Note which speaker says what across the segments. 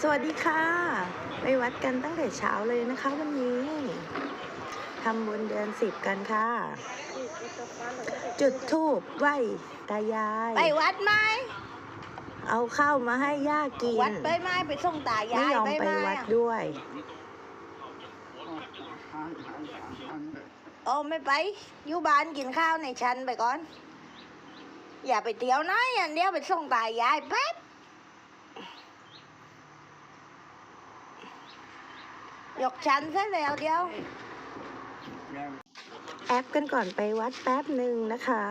Speaker 1: สวัสดีค่ะ ไปวัดกันตั้งแต่เช้าเลยนะคะวันนี้ทำบุญเดือนสิบกันค่ะ จุดธูปไหว้ตายาย
Speaker 2: ไปวัดไหม
Speaker 1: เอาข้าวมาให้ย่ากิน
Speaker 2: วัดไปไหมไปส่งตายาย
Speaker 1: ไม่ยอมไป
Speaker 2: ห
Speaker 1: วัด
Speaker 2: อะ
Speaker 1: ด้วย
Speaker 2: โอ้ไม่ไปอยู่บ้านกินข้าวในชั้นไปก่อน อย่าไปเที่ยวนะอย่างเดียวไปส่งตายายแป๊บ ยกชั้นซะแล้วเดียว
Speaker 1: แอปกันก่อนไปวัดแป๊บหนึ่งนะคะ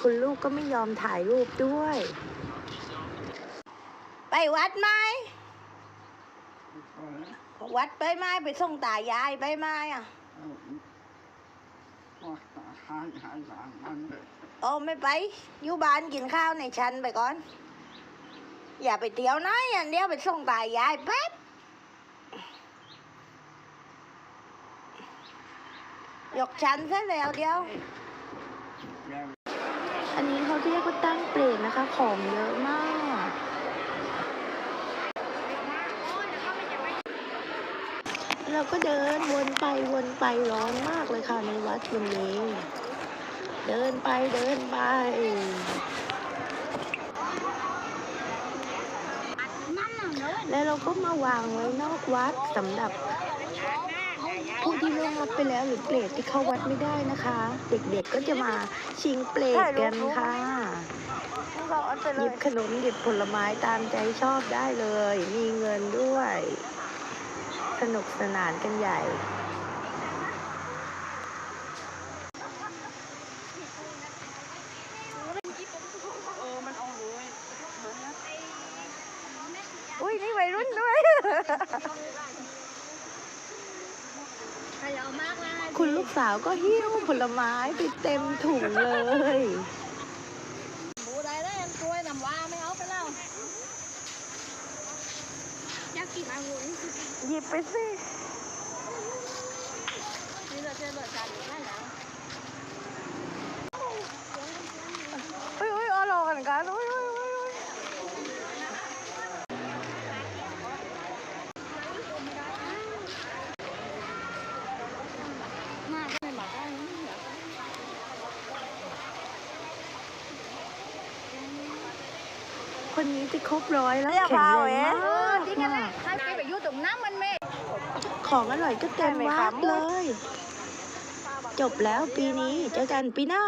Speaker 1: คุณลูกก็ไม่ยอมถ่ายรูปด้วย
Speaker 2: ไปวัดไหมวัดไปไหมไปส่งตายายไปไหมอะโอ้ไม่ไปอยู่บ้านกินข้าวในชั้นไปก่อน อย่าไปเที่ยวนะอย่างเดียวไปส่งตายายแป๊บยกชั้นซะแล้วเดียว
Speaker 1: อันนี้เขาเรียกว่าตั้งเปรตนะคะ ของเยอะมาก เราก็เดินวนไปวนไปร้อนมากเลยค่ะในวัดวันนี้ เดินไปเดินไป แล้วเราก็มาวางไว้นอกวัดสำหรับผู้ที่ล่วงลับไปแล้วหรือเปรตที่เข้าวัดไม่ได้นะคะ เด็กๆก็จะมาชิงเปรตกันค่ะหยิบขนมหยิบผลไม้ตามใจชอบได้เลย มีเงินด้วย สนุกสนานกันใหญ่
Speaker 2: อุ้ยนี่วัยรุ่นด้วย
Speaker 1: คุณลูกสาวก็หิ้วผลไม้ไปเต็มถุงเลย
Speaker 3: หมูได้ได้กล้วยน้ำว้าไม่เอาไปแล้วอยากกินอะไร
Speaker 2: หยิบไปสิ
Speaker 3: นี่เราจะเบิดกันได้แล้ว
Speaker 2: อุ้ยอุ้ยเอารอกันกันอุ้ยอุ้ยอุ้ยอุ้ย
Speaker 3: มากไม่บอกได้
Speaker 1: คนนี้จะครบร้อยแล้ว
Speaker 2: เรียก
Speaker 1: แข็ง
Speaker 2: พา
Speaker 1: แร
Speaker 2: เอ๋
Speaker 1: งมาก
Speaker 3: ให้ไปอยู่ตรงน้ำมันเมฆ
Speaker 1: ของอร่อยก็เต็มวัดเลย จบแล้วปีนี้เจอกันปีหน้า